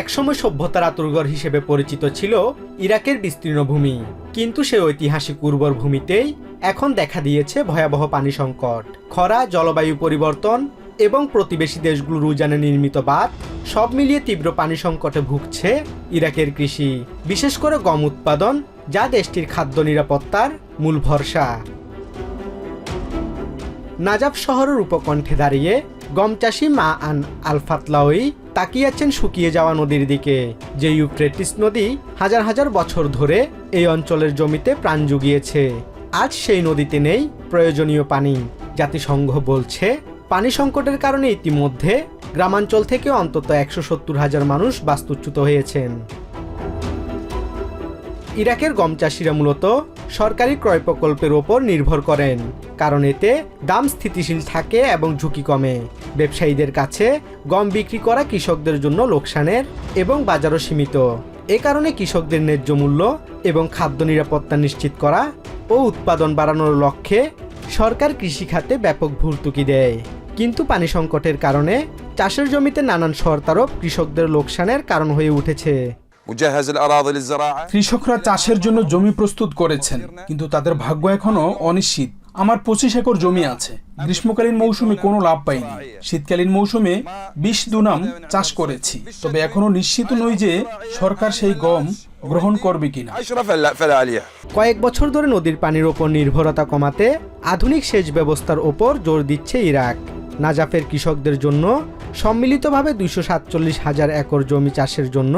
একসময় সভ্যতার আতুরঘর হিসেবে পরিচিত ছিল ইরাকের বিস্তীর্ণ ভূমি। কিন্তু সে ঐতিহাসিক উর্বর ভূমিতেই এখন দেখা দিয়েছে ভয়াবহ পানি সংকট, খরা, জলবায়ু পরিবর্তন এবং প্রতিবেশী দেশগুলোর উজানে নির্মিত বাঁধ, সব মিলিয়ে তীব্র পানি সংকটে ভুগছে ইরাকের কৃষি, বিশেষ করে গম উৎপাদন, যা দেশটির খাদ্য নিরাপত্তার মূল ভরসা। নাজাব শহরের উপকণ্ঠে দাঁড়িয়ে গম চাষি মা আন আলফাতলাওই তাকিয়ে আছেন শুকিয়ে যাওয়া নদীর দিকে, যে ইউফ্রেটিস নদী হাজার হাজার বছর ধরে এই অঞ্চলের জমিতে প্রাণ জুগিয়েছে। আজ সেই নদীতে নেই প্রয়োজনীয় পানি। জাতিসংঘ বলছে, পানি সংকটের কারণে ইতিমধ্যে গ্রামাঞ্চল থেকে অন্তত একশো সত্তর হাজার মানুষ বাস্তুচ্যুত হয়েছেন। ইরাকের গম চাষিরা মূলত সরকারি ক্রয় প্রকল্পের ওপর নির্ভর করেন, কারণ এতে দাম স্থিতিশীল থাকে এবং ঝুঁকি কমে। ব্যবসায়ীদের কাছে গম বিক্রি করা কৃষকদের জন্য লোকসানের এবং বাজারও সীমিত। এ কারণে কৃষকদের ন্যায্য মূল্য এবং খাদ্য নিরাপত্তা নিশ্চিত করা ও উৎপাদন বাড়ানোর লক্ষ্যে সরকার কৃষিখাতে ব্যাপক ভর্তুকি দেয়। কিন্তু পানি সংকটের কারণে চাষের জমিতে নানান শর্তারোপ কৃষকদের লোকসানের কারণ হয়ে উঠেছে। কৃষকরা চাষের জন্য জমি প্রস্তুত করেছেন কিন্তু তাদের ভাগ্য এখনও অনিশ্চিত। আমার পঁচিশ একর জমি আছে। গ্রীষ্মকালীন মৌসুমে কোনো লাভ পাইনি। শীতকালীন মৌসুমে বিশ দুনাম চাষ করেছি। তবে এখনও নিশ্চিত নই যে সরকার সেই গম গ্রহণ করবে কিনা। কয়েক বছর ধরে নদীর পানির ওপর নির্ভরতা কমাতে আধুনিক সেচ ব্যবস্থার ওপর জোর দিচ্ছে ইরাক। নাজাফের কৃষকদের জন্য সম্মিলিতভাবে দুইশো সাতচল্লিশ হাজার একর জমি চাষের জন্য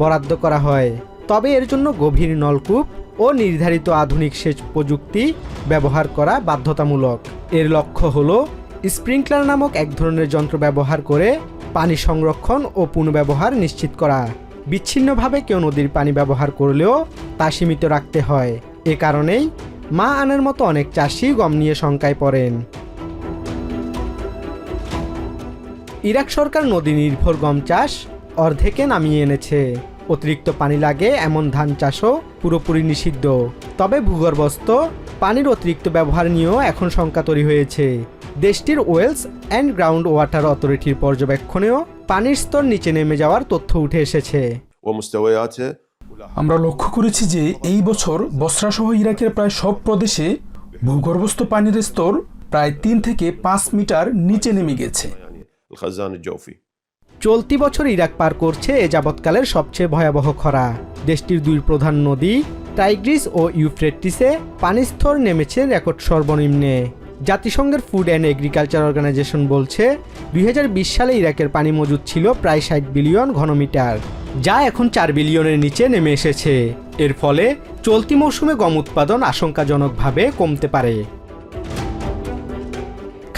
বরাদ্দ করা হয়। তবে এর জন্য গভীর নলকূপ ও নির্ধারিত আধুনিক সেচ প্রযুক্তি ব্যবহার করা বাধ্যতামূলক। এর লক্ষ্য হল স্প্রিংকলার নামক এক ধরনের যন্ত্র ব্যবহার করে পানি সংরক্ষণ ও পুনঃব্যবহার নিশ্চিত করা। বিচ্ছিন্নভাবে কেউ নদীর পানি ব্যবহার করলেও তা সীমিত রাখতে হয়। এ কারণেই মা আনার মতো অনেক চাষি গম নিয়ে শঙ্কায় পড়েন। ইরাক সরকার নদী নির্ভর গম চাষ অর্ধেকে নামিয়ে এনেছে। অতিরিক্ত পানি লাগে এমন ধান চাষও পুরোপুরি নিষিদ্ধ। তবে ভূগর্ভস্থ পানির অতিরিক্ত ব্যবহার নিয়েও এখন শঙ্কা তৈরি হয়েছে। দেশটির ওয়েলস অ্যান্ড গ্রাউন্ড ওয়াটার অথরিটির পর্যবেক্ষণেও পানির স্তর নিচে নেমে যাওয়ার তথ্য উঠে এসেছে। আমরা লক্ষ্য করেছি যে এই বছর বসরাসহ ইরাকের প্রায় সব প্রদেশে ভূগর্ভস্থ পানির স্তর প্রায় তিন থেকে পাঁচ মিটার নিচে নেমে গেছে। الخزان الجوفي চলতি বছর ইরাক পার করছে এ যাবৎকালের সবচেয়ে ভয়াবহ খরা দেশটির দুই প্রধান নদী টাইগ্রিস ও ইউফ্রেটিসে পানির স্তর নেমেছে রেকর্ড সর্বনিম্নে জাতিসংঘের ফুড অ্যান্ড এগ্রিকালচার অর্গানাইজেশন বলছে দুই সালে ইরাকের পানি মজুদ ছিল প্রায় ষাট বিলিয়ন ঘনমিটার যা এখন চার বিলিয়নের নিচে নেমে এসেছে এর ফলে চলতি মৌসুমে গম উৎপাদন আশঙ্কাজনকভাবে কমতে পারে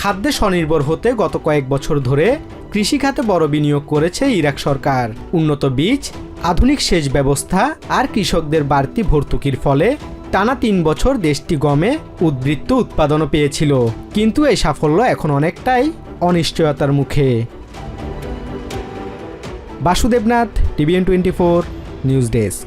খাদ্যে স্বনির্ভর হতে গত কয়েক বছর ধরে কৃষিখাতে বড় বিনিয়োগ করেছে ইরাক সরকার। উন্নত বীজ, আধুনিক সেচ ব্যবস্থা আর কৃষকদের বাড়তি ভর্তুকির ফলে টানা তিন বছর দেশটি গমে উদ্বৃত্ত উৎপাদনও পেয়েছিল। কিন্তু এই সাফল্য এখন অনেকটাই অনিশ্চয়তার মুখে। Basudebnath, TVN twenty four, news desk.